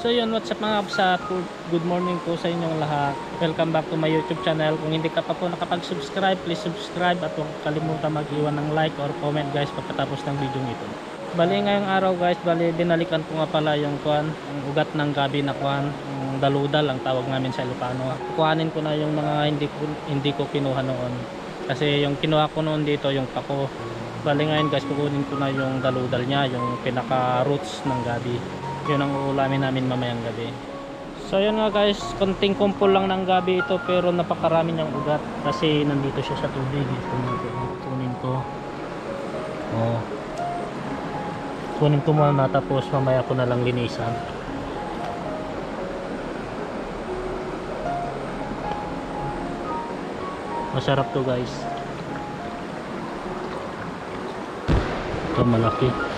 So yun, what's up mga kapsat? Good morning po sa inyong lahat. Welcome back to my YouTube channel. Kung hindi ka pa po nakapag-subscribe, please subscribe at huwag kalimutan mag-iwan ng like or comment guys pagkatapos ng video ito. Bali ngayong araw guys, bali binalikan ko nga pala yung kuan, yung ugat ng gabi na kuan, yung daludal ang tawag namin sa Ilocano. Kuhanin ko na yung mga hindi ko, hindi ko kinuha noon. Kasi yung kinuha ko noon dito, yung pako. Bali ngayon guys, kukunin ko na yung daludal niya, yung pinaka roots ng gabi yun ang uulamin namin mamayang gabi. So yun nga guys. Konting kumpol lang ng gabi ito pero napakarami niyang ugat kasi nandito siya sa tubig. Kunin ko. Oh. Kunin ko muna tapos mamaya ko na lang linisan. Masarap to guys. Ito malaki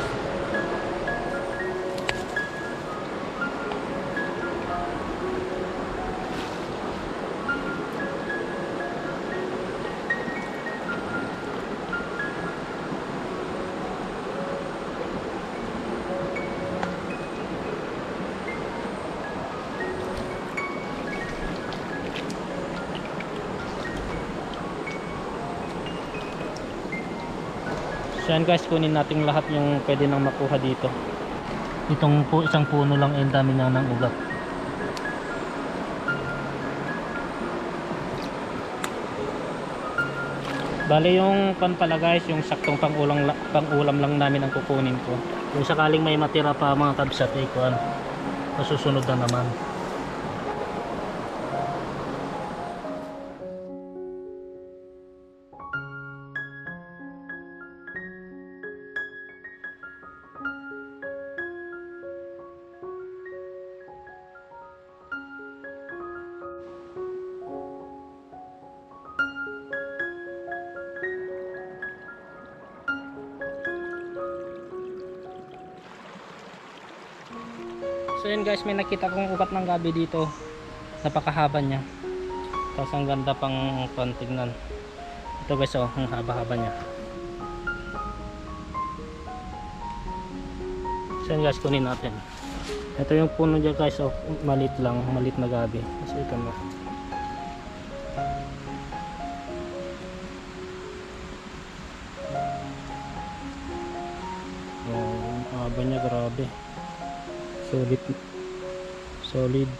So yan guys, kunin natin lahat yung pwede nang makuha dito. Itong po, isang puno lang, eh, ang dami na ng ugat. Bale yung pan pala guys, yung saktong pang-ulam, pang-ulam lang namin ang kukunin ko. Kung sakaling may matira pa mga kabsat, eh, kuhan, masusunod na naman. So yun guys, may nakita kong ugat ng gabi dito. Napakahaba niya. Tapos ang ganda pang pantignan. Ito guys, oh, ang haba-haba niya. So yun guys, kunin natin. Ito yung puno niya guys, oh, malit lang, malit na gabi. Kasi ito na. Oh, haba niya, grabe solid. Solid.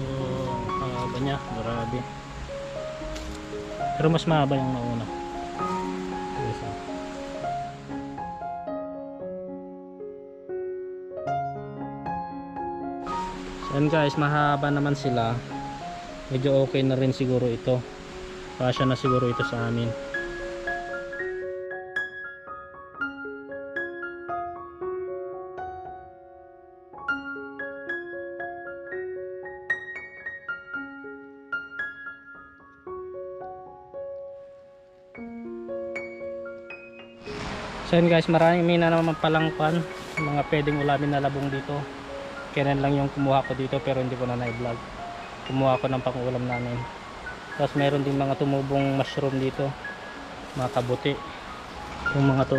Oh, ang haba niya. Grabe. Pero mas mahaba yung nauna Yan guys, mahaba naman sila. Medyo okay na rin siguro ito. Pasya na siguro ito sa amin. So guys, marami may na naman palang pan, mga pwedeng ulamin na labong dito kailan lang yung kumuha ko dito pero hindi ko na na-vlog. Kumuha ko ng pangulam namin. Tapos meron din mga tumubong mushroom dito. Mga kabuti. Yung mga to.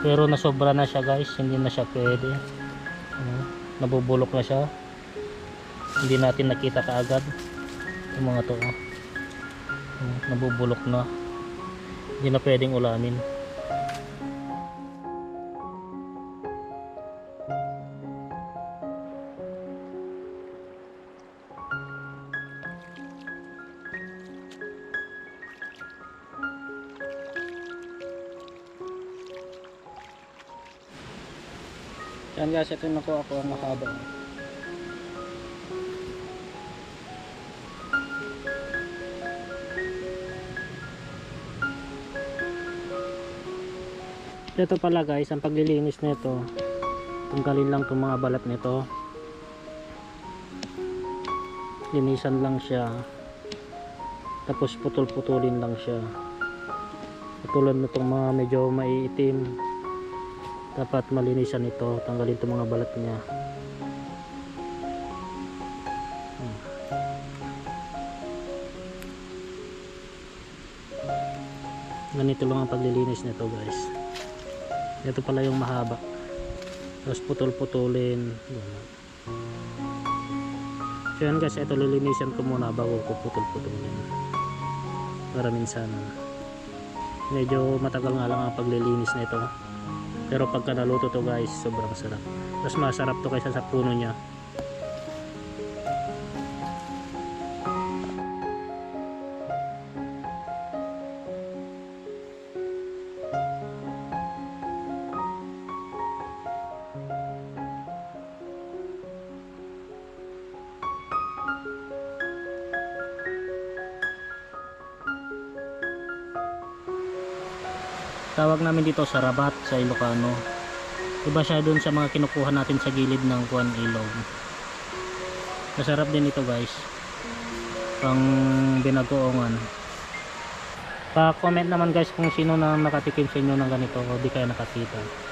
Pero nasobra na siya guys. Hindi na siya pwede. Ano, nabubulok na siya. Hindi natin nakita kaagad yung mga to. Ano, nabubulok na. Hindi na pwedeng ulamin Yan guys, ito nakuha ko ang mahaba. Ito pala guys, ang paglilinis nito, tanggalin lang itong mga balat nito. Linisan lang siya. Tapos putol-putulin lang siya. Putulan mo itong mga medyo maiitim dapat malinisan ito. Tanggalin itong mga balat niya. Hmm. ganito lang ang paglilinis nito guys. Ito pala yung mahaba. Tapos putol-putulin. So yan guys. Ito lilinisan ko muna bago ko putol-putulin. Para minsan medyo matagal nga lang ang paglilinis nito pero pagka naluto to guys sobrang sarap. Mas masarap to kaysa sa puno niya tawag namin dito sa Rabat sa Ilocano. Iba siya dun sa mga kinukuha natin sa gilid ng kuan ilog. Masarap din ito guys. Pang binagoongan. Pa comment naman guys kung sino na nakatikim sa inyo ng ganito o di kayo nakakita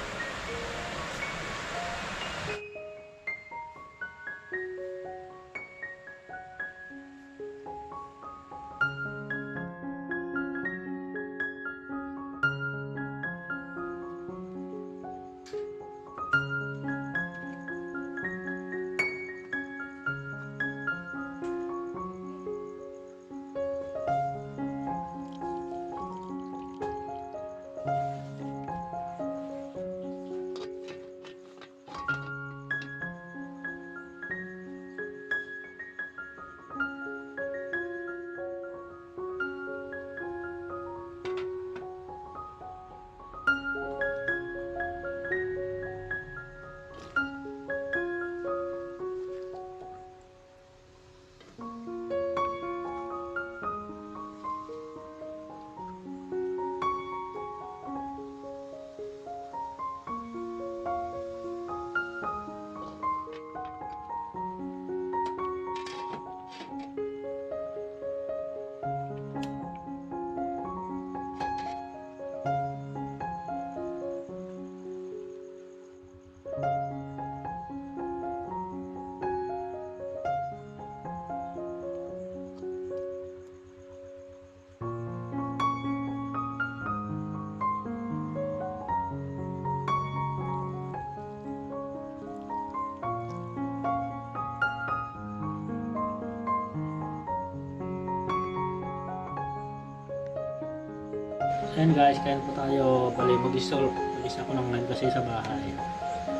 Ayan guys, kain po tayo. Bali, mag-isol. Mag-isa ko lang ngayon kasi sa bahay.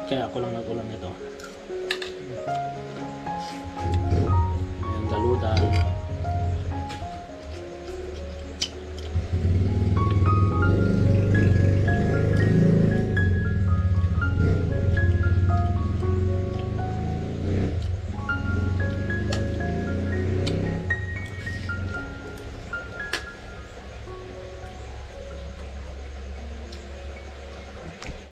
Kaya ako lang nag-ulam nito. Ayan, daludan.